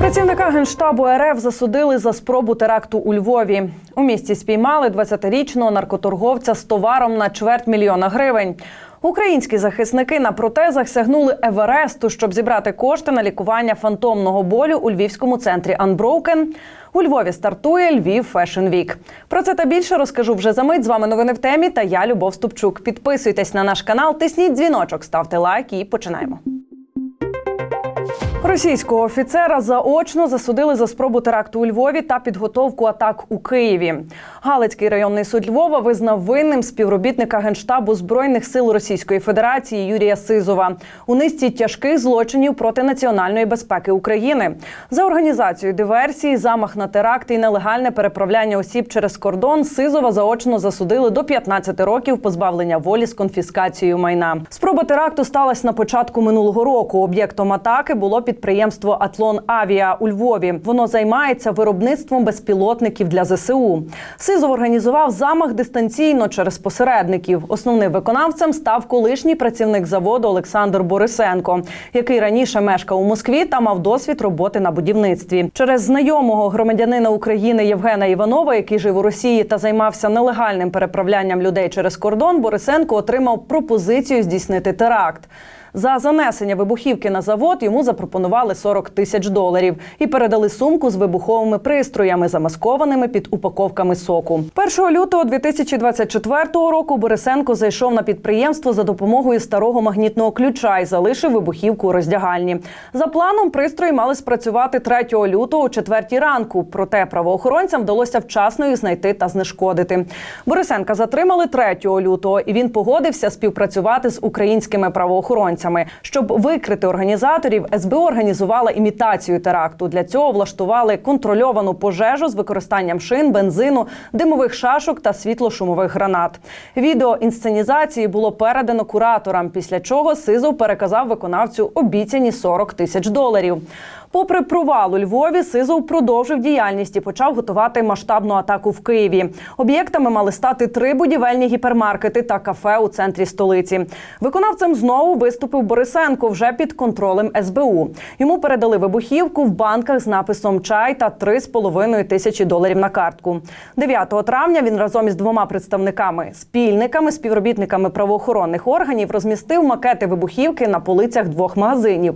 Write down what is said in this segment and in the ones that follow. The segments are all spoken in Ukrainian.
Працівника генштабу РФ засудили за спробу теракту у Львові. У місті спіймали 20-річного наркоторговця з товаром на чверть мільйона гривень. Українські захисники на протезах сягнули Евересту, щоб зібрати кошти на лікування фантомного болю у львівському центрі Unbroken. У Львові стартує Львів Fashion Week. Про це та більше розкажу вже за мить. З вами новини в темі. Та я Любов Ступчук. Підписуйтесь на наш канал, тисніть дзвіночок, ставте лайк і починаємо. Російського офіцера заочно засудили за спробу теракту у Львові та підготовку атак у Києві. Галицький районний суд Львова визнав винним співробітника генштабу збройних сил Російської Федерації Юрія Сизова у низці тяжких злочинів проти національної безпеки України за організацію диверсії, замах на теракт і нелегальне переправляння осіб через кордон. Сизова заочно засудили до 15 років позбавлення волі з конфіскацією майна. Спроба теракту сталася на початку минулого року. Об'єктом атаки було підприємство Атлон Авіа у Львові. Воно займається виробництвом безпілотників для ЗСУ. Сизов організував замах дистанційно через посередників. Основним виконавцем став колишній працівник заводу Олександр Борисенко, який раніше мешкав у Москві та мав досвід роботи на будівництві. Через знайомого громадянина України Євгена Іванова, який жив у Росії та займався нелегальним переправлянням людей через кордон, Борисенко отримав пропозицію здійснити теракт. За занесення вибухівки на завод йому запропонували 40 тисяч доларів і передали сумку з вибуховими пристроями, замаскованими під упаковками соку. 1 лютого 2024 року Борисенко зайшов на підприємство за допомогою старого магнітного ключа і залишив вибухівку у роздягальні. За планом пристрої мали спрацювати 3 лютого о 4 ранку. Проте правоохоронцям вдалося вчасно їх знайти та знешкодити. Борисенка затримали 3 лютого, і він погодився співпрацювати з українськими правоохоронцями. Щоб викрити організаторів, СБУ організувала імітацію теракту. Для цього влаштували контрольовану пожежу з використанням шин, бензину, димових шашок та світлошумових гранат. Відео інсценізації було передано кураторам, після чого Сизов переказав виконавцю обіцяні 40 тисяч доларів. Попри провал у Львові, Сизов продовжив діяльність і почав готувати масштабну атаку в Києві. Об'єктами мали стати три будівельні гіпермаркети та кафе у центрі столиці. Виконавцем знову виступив Борисенко вже під контролем СБУ. Йому передали вибухівку в банках з написом Чай та 3,5 тисячі доларів на картку. 9 травня він разом із двома представниками, спільниками, співробітниками правоохоронних органів розмістив макети вибухівки на полицях двох магазинів.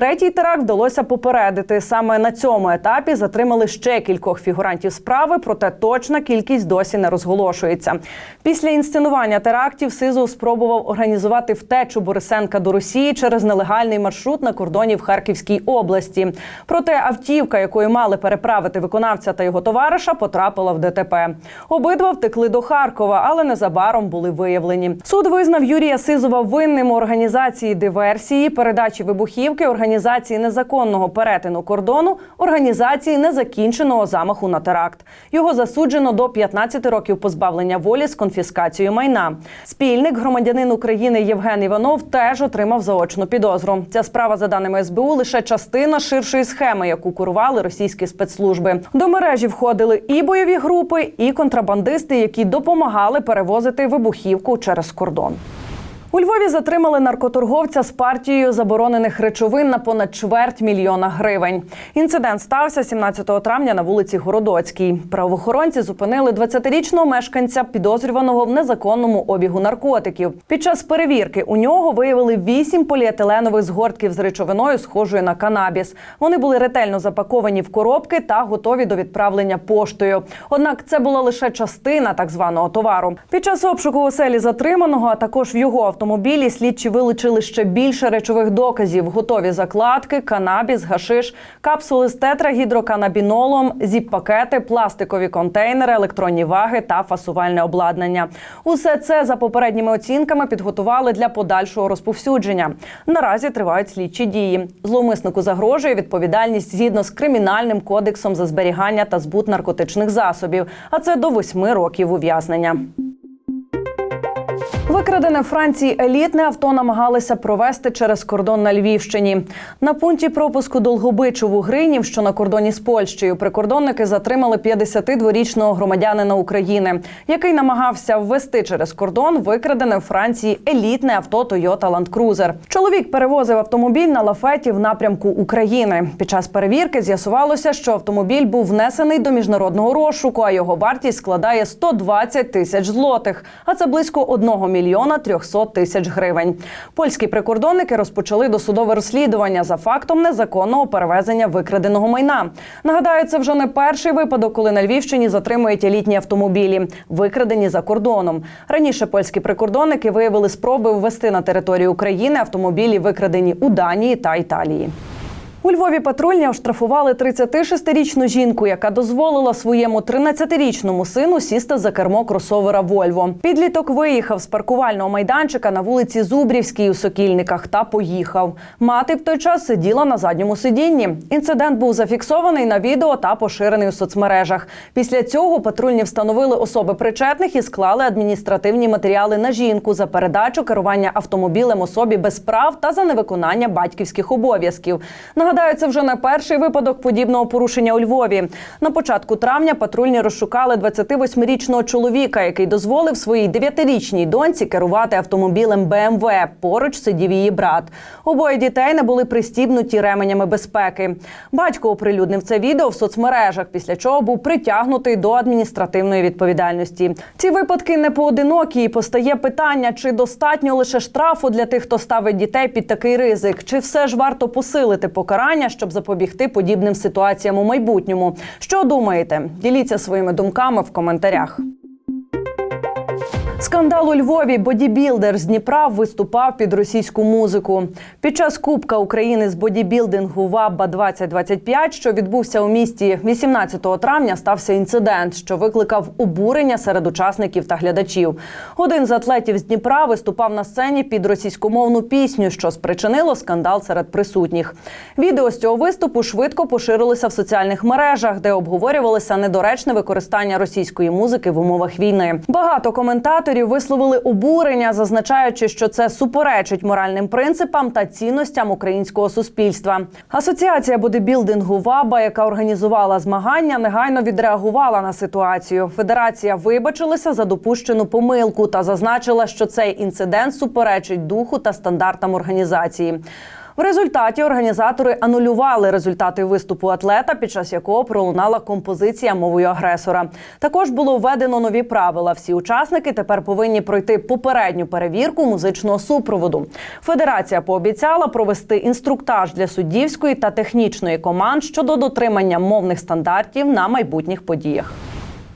Третій теракт вдалося попередити. Саме на цьому етапі затримали ще кількох фігурантів справи, проте точна кількість досі не розголошується. Після інсценування терактів Сизов спробував організувати втечу Борисенка до Росії через нелегальний маршрут на кордоні в Харківській області. Проте автівка, якою мали переправити виконавця та його товариша, потрапила в ДТП. Обидва втекли до Харкова, але незабаром були виявлені. Суд визнав Юрія Сизова винним у організації диверсії, передачі вибухівки, організації незаконного перетину кордону, організації незакінченого замаху на теракт. Його засуджено до 15 років позбавлення волі з конфіскацією майна. Спільник, громадянин України Євген Іванов, теж отримав заочну підозру. Ця справа, за даними СБУ, лише частина ширшої схеми, яку курували російські спецслужби. До мережі входили і бойові групи, і контрабандисти, які допомагали перевозити вибухівку через кордон. У Львові затримали наркоторговця з партією заборонених речовин на понад чверть мільйона гривень. Інцидент стався 17 травня на вулиці Городоцькій. Правоохоронці зупинили 20-річного мешканця, підозрюваного в незаконному обігу наркотиків. Під час перевірки у нього виявили вісім поліетиленових згортків з речовиною, схожою на канабіс. Вони були ретельно запаковані в коробки та готові до відправлення поштою. Однак це була лише частина так званого товару. Під час обшуку оселі затриманого, а також в його автомобілі, слідчі вилучили ще більше речових доказів: готові закладки, канабіс, гашиш, капсули з тетрагідроканабінолом, зіп-пакети, пластикові контейнери, електронні ваги та фасувальне обладнання. Усе це за попередніми оцінками підготували для подальшого розповсюдження. Наразі тривають слідчі дії. Зловмиснику загрожує відповідальність згідно з кримінальним кодексом за зберігання та збут наркотичних засобів, а це до восьми років ув'язнення. Викрадене Франції елітне авто намагалися провести через кордон на Львівщині. На пункті пропуску Долгобичову Гринів, що на кордоні з Польщею, прикордонники затримали 52-річного громадянина України, який намагався ввести через кордон викрадене в Франції елітне авто Toyota Land Cruiser. Чоловік перевозив автомобіль на лафеті в напрямку України. Під час перевірки з'ясувалося, що автомобіль був внесений до міжнародного розшуку, а його вартість складає 120 тисяч злотих, а це близько 1 мільйона 300 тисяч гривень. Польські прикордонники розпочали досудове розслідування за фактом незаконного перевезення викраденого майна. Нагадаю, це вже не перший випадок, коли на Львівщині затримують елітні автомобілі, викрадені за кордоном. Раніше польські прикордонники виявили спроби ввести на територію України автомобілі, викрадені у Данії та Італії. У Львові патрульні оштрафували 36-річну жінку, яка дозволила своєму 13-річному сину сісти за кермо кросовера Вольво. Підліток виїхав з паркувального майданчика на вулиці Зубрівській у Сокільниках та поїхав. Мати в той час сиділа на задньому сидінні. Інцидент був зафіксований на відео та поширений у соцмережах. Після цього патрульні встановили особи причетних і склали адміністративні матеріали на жінку за передачу керування автомобілем особі без прав та за невиконання батьківських обов'язків. Нагадаю, це вже не перший випадок подібного порушення у Львові. На початку травня патрульні розшукали 28-річного чоловіка, який дозволив своїй 9-річній доньці керувати автомобілем БМВ. Поруч сидів її брат. Обоє дітей не були пристібнуті ременями безпеки. Батько оприлюднив це відео в соцмережах, після чого був притягнутий до адміністративної відповідальності. Ці випадки не поодинокі. і Постає питання, чи достатньо лише штрафу для тих, хто ставить дітей під такий ризик, чи все ж варто посилити покарання, щоб запобігти подібним ситуаціям у майбутньому. Що думаєте? Діліться своїми думками в коментарях. Скандал у Львові бодібілдер з Дніпра виступав під російську музику. Під час Кубка України з бодібілдингу ВАБА 2025, що відбувся у місті 18 травня, стався інцидент, що викликав обурення серед учасників та глядачів. Один з атлетів з Дніпра виступав на сцені під російськомовну пісню, що спричинило скандал серед присутніх. Відео з цього виступу швидко поширилося в соціальних мережах, де обговорювалося недоречне використання російської музики в умовах війни. Багато коментаторів висловили обурення, зазначаючи, що це суперечить моральним принципам та цінностям українського суспільства. Асоціація бодибілдингу ВАБА, яка організувала змагання, негайно відреагувала на ситуацію. Федерація вибачилася за допущену помилку та зазначила, що цей інцидент суперечить духу та стандартам організації. В результаті організатори анулювали результати виступу атлета, під час якого пролунала композиція мовою агресора. Також було введено нові правила. Всі учасники тепер повинні пройти попередню перевірку музичного супроводу. Федерація пообіцяла провести інструктаж для суддівської та технічної команд щодо дотримання мовних стандартів на майбутніх подіях.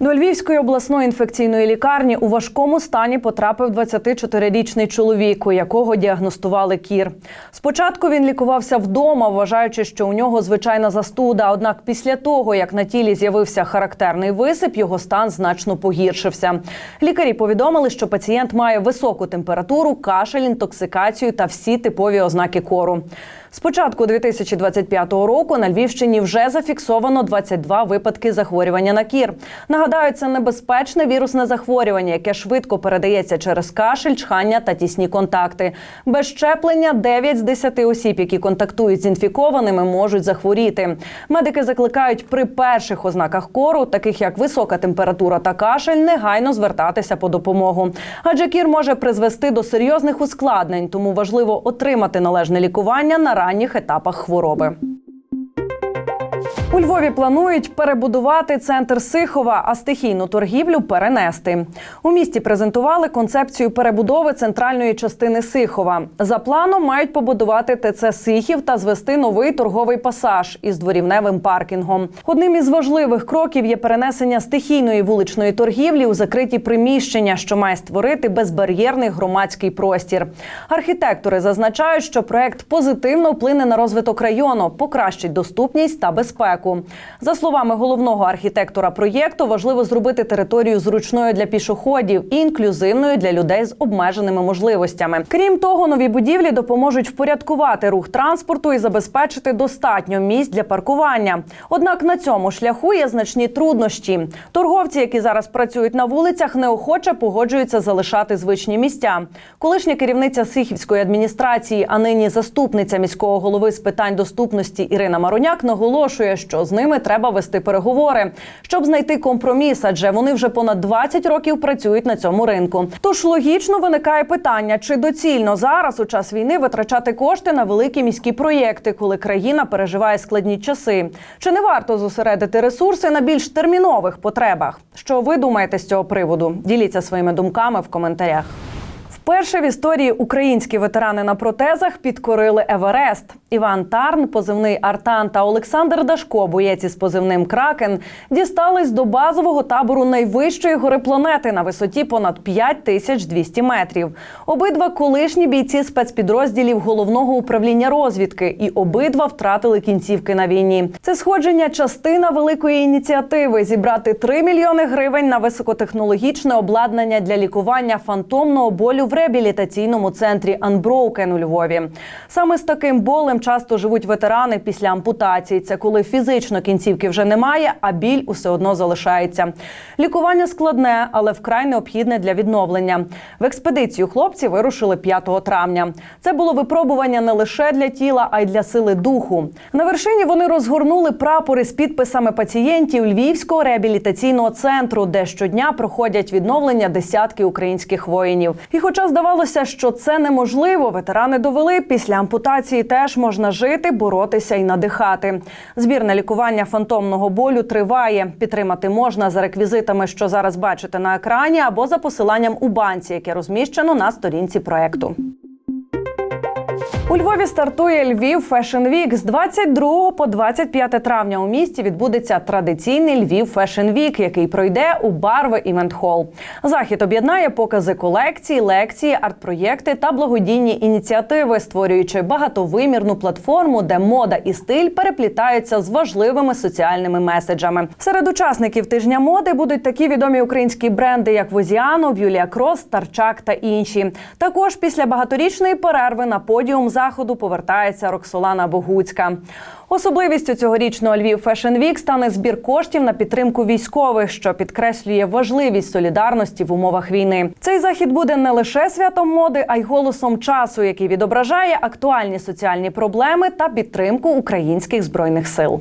До Львівської обласної інфекційної лікарні у важкому стані потрапив 24-річний чоловік, у якого діагностували кір. Спочатку він лікувався вдома, вважаючи, що у нього звичайна застуда. Однак після того, як на тілі з'явився характерний висип, його стан значно погіршився. Лікарі повідомили, що пацієнт має високу температуру, кашель, інтоксикацію та всі типові ознаки кору. З початку 2025 року на Львівщині вже зафіксовано 22 випадки захворювання на кір. Нагадаю, це небезпечне вірусне захворювання, яке швидко передається через кашель, чхання та тісні контакти. Без щеплення 9 з 10 осіб, які контактують з інфікованими, можуть захворіти. Медики закликають при перших ознаках кору, таких як висока температура та кашель, негайно звертатися по допомогу. Адже кір може призвести до серйозних ускладнень, тому важливо отримати належне лікування на ранніх етапах хвороби. У Львові планують перебудувати центр Сихова, а стихійну торгівлю перенести. У місті презентували концепцію перебудови центральної частини Сихова. За планом мають побудувати ТЦ Сихів та звести новий торговий пасаж із дворівневим паркінгом. Одним із важливих кроків є перенесення стихійної вуличної торгівлі у закриті приміщення, що має створити безбар'єрний громадський простір. Архітектори зазначають, що проект позитивно вплине на розвиток району, покращить доступність та безпеку. Безпеку. За словами головного архітектора проєкту, важливо зробити територію зручною для пішоходів і інклюзивною для людей з обмеженими можливостями. Крім того, нові будівлі допоможуть впорядкувати рух транспорту і забезпечити достатньо місць для паркування. Однак на цьому шляху є значні труднощі. Торговці, які зараз працюють на вулицях, неохоче погоджуються залишати звичні місця. Колишня керівниця Сихівської адміністрації, а нині заступниця міського голови з питань доступності Ірина Мароняк наголошує, що з ними треба вести переговори, щоб знайти компроміс, адже вони вже понад 20 років працюють на цьому ринку. Тож логічно виникає питання, чи доцільно зараз у час війни витрачати кошти на великі міські проєкти, коли країна переживає складні часи. Чи не варто зосередити ресурси на більш термінових потребах? Що ви думаєте з цього приводу? Діліться своїми думками в коментарях. Вперше в історії українські ветерани на протезах підкорили Еверест. Іван Тарн, позивний Артан та Олександр Дашко, боєць із позивним Кракен, дістались до базового табору найвищої гори планети на висоті понад 5200 метрів. Обидва колишні бійці спецпідрозділів головного управління розвідки, і обидва втратили кінцівки на війні. Це сходження частина великої ініціативи зібрати 3 мільйони гривень на високотехнологічне обладнання для лікування фантомного болю в реабілітаційному центрі Unbroken у Львові. Саме з таким болем часто живуть ветерани після ампутації. Це коли фізично кінцівки вже немає, а біль усе одно залишається. Лікування складне, але вкрай необхідне для відновлення. В експедицію хлопці вирушили 5 травня. Це було випробування не лише для тіла, а й для сили духу. На вершині вони розгорнули прапори з підписами пацієнтів Львівського реабілітаційного центру, де щодня проходять відновлення десятки українських воїнів. І, хоча здавалося, що це неможливо, ветерани довели після ампутації теж можна жити, боротися і надихати. Збірне лікування фантомного болю триває. Підтримати можна за реквізитами, що зараз бачите на екрані, або за посиланням у банці, яке розміщено на сторінці проекту. У Львові стартує Львів Fashion Week. з 22 по 25 травня. У місті відбудеться традиційний Львів Fashion Week, який пройде у Барви Івент Холл. Захід об'єднає покази колекцій, лекції, арт-проєкти та благодійні ініціативи, створюючи багатовимірну платформу, де мода і стиль переплітаються з важливими соціальними меседжами. Серед учасників тижня моди будуть такі відомі українські бренди, як Возіано, Юлія Крос, Тарчак та інші. Також після багаторічної перерви на подіум заходу повертається Роксолана Богуцька. Особливістю цьогорічного Львів Fashion Week стане збір коштів на підтримку військових, що підкреслює важливість солідарності в умовах війни. Цей захід буде не лише святом моди, а й голосом часу, який відображає актуальні соціальні проблеми та підтримку українських збройних сил.